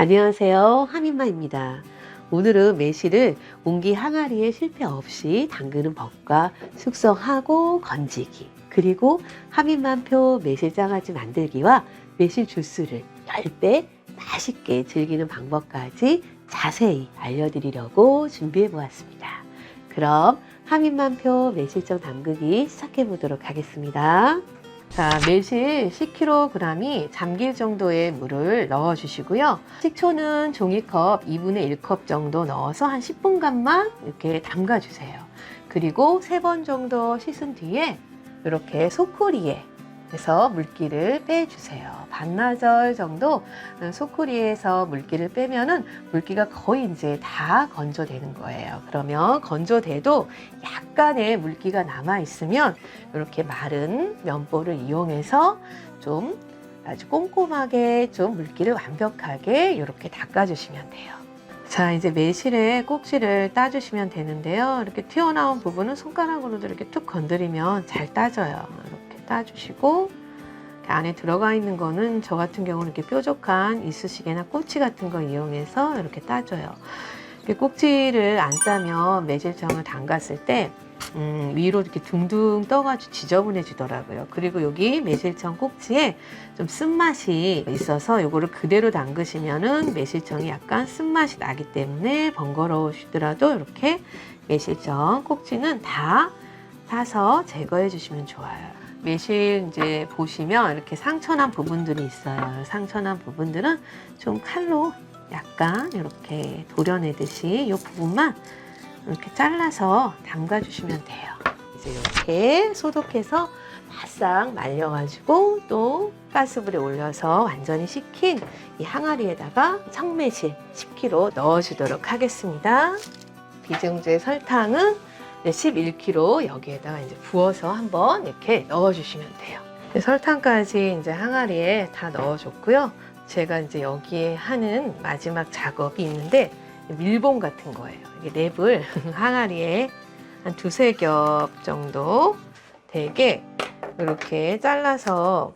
안녕하세요. 하민마입니다. 오늘은 매실을 옹기 항아리에 실패 없이 담그는 법과 숙성하고 건지기 그리고 하민만표 매실장아찌 만들기와 매실 주스를 10배 맛있게 즐기는 방법까지 자세히 알려드리려고 준비해 보았습니다. 그럼 하민만표 매실장 담그기 시작해 보도록 하겠습니다. 자, 매실 10kg이 잠길 정도의 물을 넣어 주시고요. 식초는 종이컵 2분의 1컵 정도 넣어서 한 10분간만 이렇게 담가 주세요. 그리고 세번 정도 씻은 뒤에 이렇게 소쿠리에 해서 물기를 빼주세요. 반나절 정도 소쿠리에서 물기를 빼면은 물기가 거의 이제 다 건조되는 거예요. 그러면 건조돼도 약간의 물기가 남아 있으면 이렇게 마른 면보를 이용해서 좀 아주 꼼꼼하게 좀 물기를 완벽하게 이렇게 닦아주시면 돼요. 자, 이제 매실의 꼭지를 따주시면 되는데요. 이렇게 튀어나온 부분은 손가락으로도 이렇게 툭 건드리면 잘 따져요. 따주시고 안에 들어가 있는 거는 저 같은 경우는 이렇게 뾰족한 이쑤시개나 꼬치 같은 거 이용해서 이렇게 따줘요. 꼭지를 안 따면 매실청을 담갔을 때 음, 위로 이렇게 둥둥 떠가지고 지저분해지더라고요. 그리고 여기 매실청 꼭지에 좀 쓴맛이 있어서 이거를 그대로 담그시면은 매실청이 약간 쓴맛이 나기 때문에 번거로우시더라도 이렇게 매실청 꼭지는 다 사서 제거해 주시면 좋아요. 매실 이제 보시면 이렇게 상처난 부분들이 있어요. 상처난 부분들은 좀 칼로 약간 이렇게 도려내듯이 이 부분만 이렇게 잘라서 담가 주시면 돼요. 이제 이렇게 소독해서 바싹 말려가지고 또 가스불에 올려서 완전히 식힌 이 항아리에다가 청매실 10kg 넣어주도록 하겠습니다. 비중제 설탕은 11kg 여기에다가 이제 부어서 한번 이렇게 넣어주시면 돼요. 설탕까지 이제 항아리에 다 넣어줬고요. 제가 이제 여기에 하는 마지막 작업이 있는데 밀봉 같은 거예요. 이게 랩을 항아리에 한 두세 겹 정도 되게 이렇게 잘라서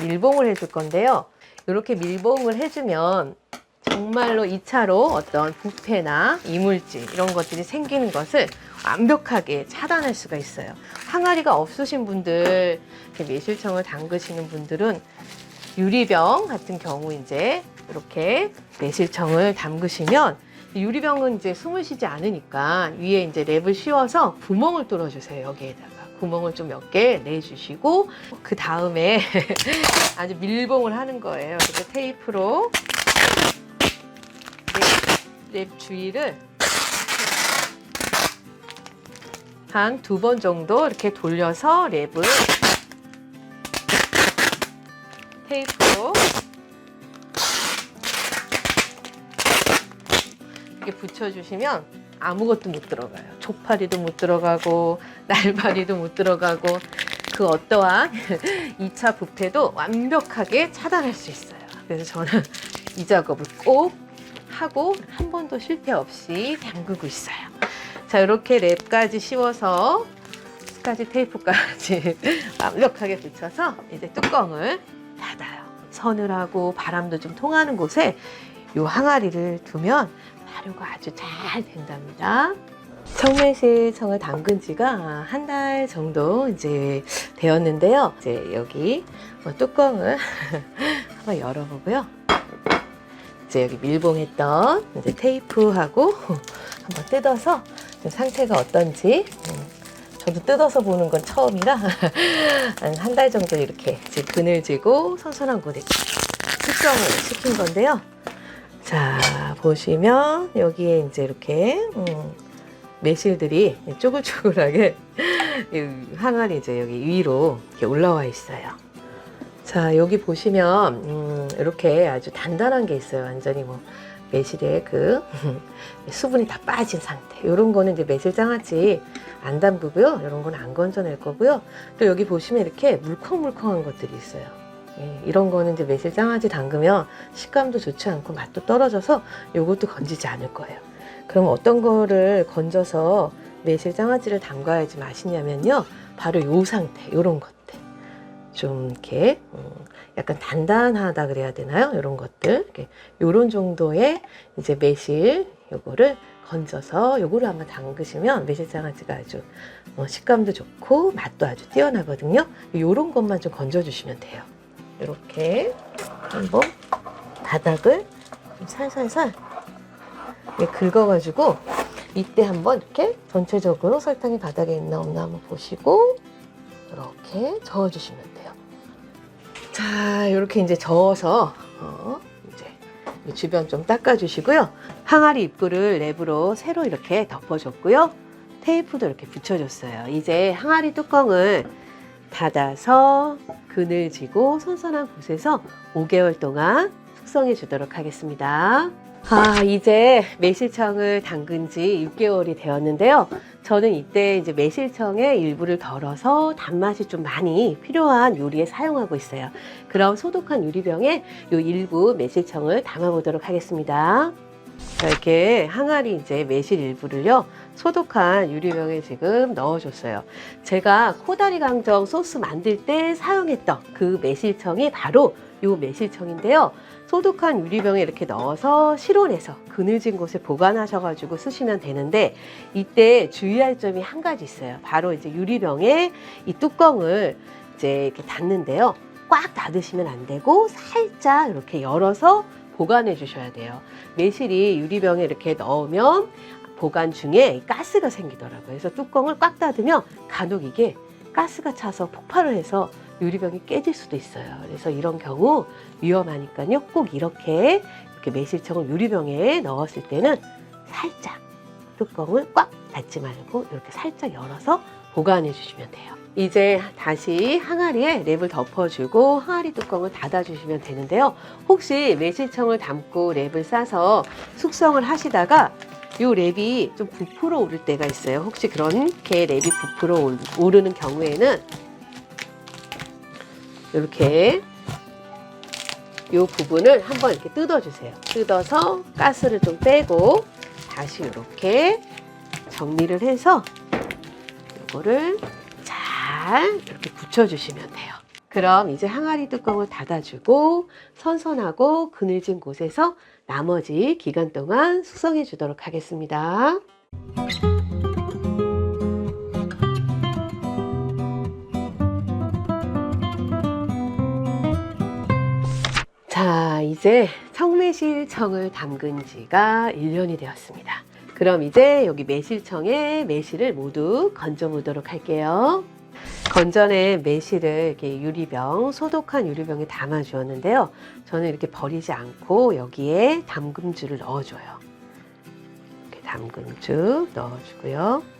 밀봉을 해줄 건데요. 이렇게 밀봉을 해주면 정말로 2차로 어떤 부패나 이물질 이런 것들이 생기는 것을 완벽하게 차단할 수가 있어요. 항아리가 없으신 분들, 이렇게 매실청을 담그시는 분들은 유리병 같은 경우 이제 이렇게 매실청을 담그시면 유리병은 이제 숨을 쉬지 않으니까 위에 이제 랩을 씌워서 구멍을 뚫어 주세요 여기에다가 구멍을 좀 몇 개 내주시고 그 다음에 아주 밀봉을 하는 거예요. 그래서 테이프로 랩, 랩 주위를 한 두 번 정도 이렇게 돌려서 랩을 테이프로 이렇게 붙여주시면 아무것도 못 들어가요. 족파리도 못 들어가고 날파리도 못 들어가고 그 어떠한 2차 부패도 완벽하게 차단할 수 있어요. 그래서 저는 이 작업을 꼭 하고 한 번도 실패 없이 담그고 있어요. 자, 이렇게 랩까지 씌워서 스카지 테이프까지 완벽하게 붙여서 이제 뚜껑을 닫아요. 서늘하고 바람도 좀 통하는 곳에 이 항아리를 두면 발효가 아주 잘 된답니다. 청매실 청을 담근 지가 한 달 정도 이제 되었는데요. 이제 여기 뭐 뚜껑을 한번 열어보고요. 이제 여기 밀봉했던 이제 테이프하고 한번 뜯어서 좀 상태가 어떤지 음, 저도 뜯어서 보는 건 처음이라 한한달 정도 이렇게 이제 그늘지고 선선한 곳에 숙성을 시킨 건데요. 자 보시면 여기에 이제 이렇게 음, 매실들이 쪼글쪼글하게 이 항아리 이제 여기 위로 이렇게 올라와 있어요. 자 여기 보시면 음, 이렇게 아주 단단한 게 있어요. 완전히 뭐 매실의 그 수분이 다 빠진 상태. 이런 거는 이제 매실 장아찌 안 담그고요. 이런 건 안 건져낼 거고요. 또 여기 보시면 이렇게 물컹물컹한 것들이 있어요. 예, 이런 거는 이제 매실 장아찌 담그면 식감도 좋지 않고 맛도 떨어져서 이것도 건지지 않을 거예요. 그럼 어떤 거를 건져서 매실 장아찌를 담가야지 맛있냐면요. 바로 요 상태, 요런 것들. 좀 이렇게 음, 약간 단단하다 그래야 되나요? 이런 것들 요런 정도의 이제 매실 요거를 건져서 요거를 한번 담그시면 매실장아찌가 아주 어, 식감도 좋고 맛도 아주 뛰어나거든요. 요런 것만 좀 건져주시면 돼요. 이렇게 한번 바닥을 좀 살살살 긁어가지고 이때 한번 이렇게 전체적으로 설탕이 바닥에 있나 없나 한번 보시고 이렇게 저어주시면 돼요. 자, 이렇게 이제 저어서 어, 이제 이 주변 좀 닦아주시고요. 항아리 입구를 랩으로 새로 이렇게 덮어줬고요. 테이프도 이렇게 붙여줬어요. 이제 항아리 뚜껑을 닫아서 그늘지고 선선한 곳에서 5개월 동안 숙성해 주도록 하겠습니다. 아, 이제 매실청을 담근 지 6개월이 되었는데요. 저는 이때 이제 매실청의 일부를 덜어서 단맛이 좀 많이 필요한 요리에 사용하고 있어요. 그럼 소독한 유리병에 요 일부 매실청을 담아보도록 하겠습니다. 자, 이렇게 항아리 이제 매실 일부를요, 소독한 유리병에 지금 넣어줬어요. 제가 코다리 강정 소스 만들 때 사용했던 그 매실청이 바로 요 매실청인데요. 소독한 유리병에 이렇게 넣어서 실온에서 그늘진 곳에 보관하셔가지고 쓰시면 되는데 이때 주의할 점이 한 가지 있어요. 바로 이제 유리병에 이 뚜껑을 이제 이렇게 닫는데요. 꽉 닫으시면 안 되고 살짝 이렇게 열어서 보관해 주셔야 돼요. 매실이 유리병에 이렇게 넣으면 보관 중에 가스가 생기더라고요. 그래서 뚜껑을 꽉 닫으면 간혹 이게 가스가 차서 폭발을 해서 유리병이 깨질 수도 있어요. 그래서 이런 경우 위험하니까요. 꼭 이렇게 이렇게 매실청을 유리병에 넣었을 때는 살짝 뚜껑을 꽉 닫지 말고 이렇게 살짝 열어서 보관해 주시면 돼요. 이제 다시 항아리에 랩을 덮어주고 항아리 뚜껑을 닫아주시면 되는데요. 혹시 매실청을 담고 랩을 싸서 숙성을 하시다가 요 랩이 좀 부풀어 오를 때가 있어요. 혹시 그렇게 랩이 부풀어 올- 오르는 경우에는 이렇게 요 부분을 한번 이렇게 뜯어주세요. 뜯어서 가스를 좀 빼고 다시 이렇게 정리를 해서 요거를 잘 이렇게 붙여주시면 돼요. 그럼 이제 항아리 뚜껑을 닫아주고 선선하고 그늘진 곳에서 나머지 기간 동안 숙성해 주도록 하겠습니다. 자, 이제 청매실청을 담근 지가 1년이 되었습니다. 그럼 이제 여기 매실청에 매실을 모두 건져 보도록 할게요. 건전에 매실을 이렇게 유리병, 소독한 유리병에 담아 주었는데요. 저는 이렇게 버리지 않고 여기에 담금주를 넣어줘요. 이렇게 담금주 넣어주고요.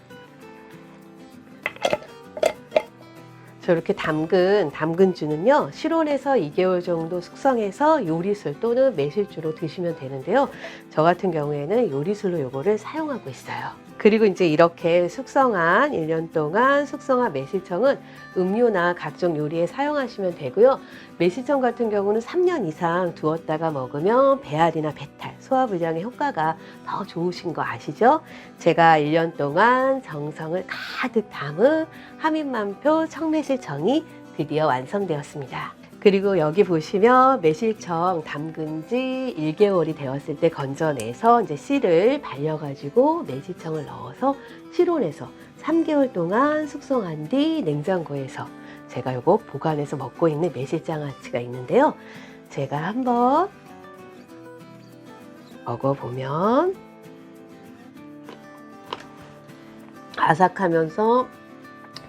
저렇게 담근 담근주는요 실온에서 2개월 정도 숙성해서 요리술 또는 매실주로 드시면 되는데요. 저 같은 경우에는 요리술로 요거를 사용하고 있어요 그리고 이제 이렇게 숙성한 1년 동안 숙성한 매실청은 음료나 각종 요리에 사용하시면 되고요 매실청 같은 경우는 3년 이상 두었다가 먹으면 배알이나 배탈 소화불량의 효과가 더 좋으신 거 아시죠? 제가 1년 동안 정성을 가득 담은 하민만표 청매실청이 드디어 완성되었습니다. 그리고 여기 보시면 매실청 담근 지 1개월이 되었을 때 건져내서 이제 씨를 발려가지고 매실청을 넣어서 실온에서 3개월 동안 숙성한 뒤 냉장고에서 제가 요거 보관해서 먹고 있는 매실장아찌가 있는데요. 제가 한번 먹어보면 아삭하면서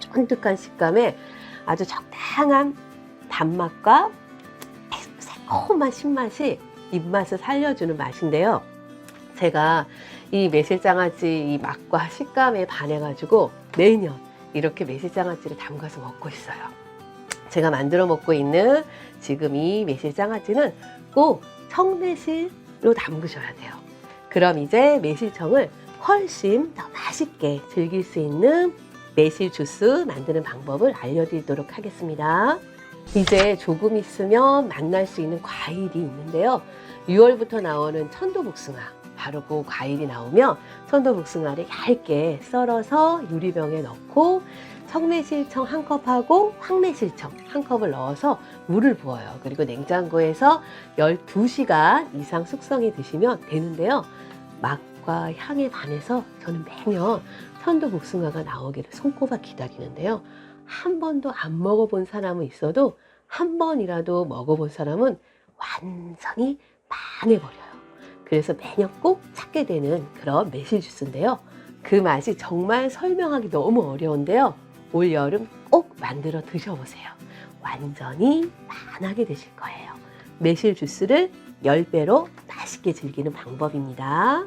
쫀득한 식감에 아주 적당한 단맛과 새콤한 신맛이 입맛을 살려주는 맛인데요. 제가 이 매실장아찌 이 맛과 식감에 반해가지고 매년 이렇게 매실장아찌를 담가서 먹고 있어요. 제가 만들어 먹고 있는 지금 이 매실장아찌는 꼭 청매실로 담그셔야 돼요. 그럼 이제 매실청을 훨씬 더 맛있게 즐길 수 있는 매실 주스 만드는 방법을 알려드리도록 하겠습니다. 이제 조금 있으면 만날 수 있는 과일이 있는데요. 6월부터 나오는 천도복숭아. 바로 그 과일이 나오면 천도복숭아를 얇게 썰어서 유리병에 넣고 청매실청 한 컵하고 황매실청 한 컵을 넣어서 물을 부어요. 그리고 냉장고에서 12시간 이상 숙성해 드시면 되는데요. 맛과 향에 반해서 저는 매년 천도복숭아가 나오기를 손꼽아 기다리는데요. 한 번도 안 먹어본 사람은 있어도 한 번이라도 먹어본 사람은 완전히 반해버려요. 그래서 매년 꼭 찾게 되는 그런 매실 주스인데요. 그 맛이 정말 설명하기 너무 어려운데요. 올 여름 꼭 만들어 드셔보세요. 완전히 반하게 되실 거예요. 매실 주스를 10배로 맛있게 즐기는 방법입니다.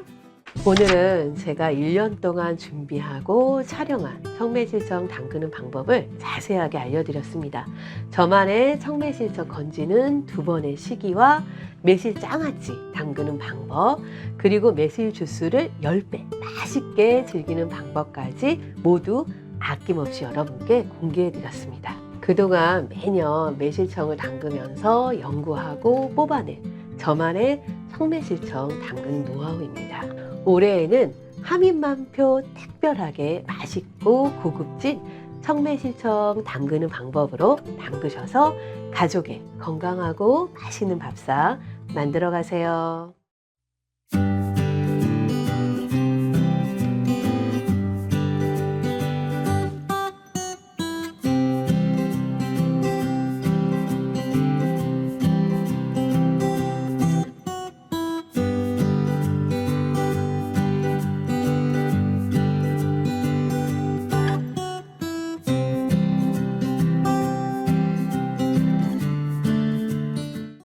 오늘은 제가 1년 동안 준비하고 촬영한 청매실청 담그는 방법을 자세하게 알려드렸습니다. 저만의 청매실청 건지는 두 번의 시기와 매실 장아찌 담그는 방법, 그리고 매실 주스를 10배 맛있게 즐기는 방법까지 모두 아낌없이 여러분께 공개해 드렸습니다. 그동안 매년 매실청을 담그면서 연구하고 뽑아낸 저만의 청매실청 담그는 노하우입니다. 올해에는 하민만표 특별하게 맛있고 고급진 청매실청 담그는 방법으로 담그셔서 가족의 건강하고 맛있는 밥상 만들어 가세요.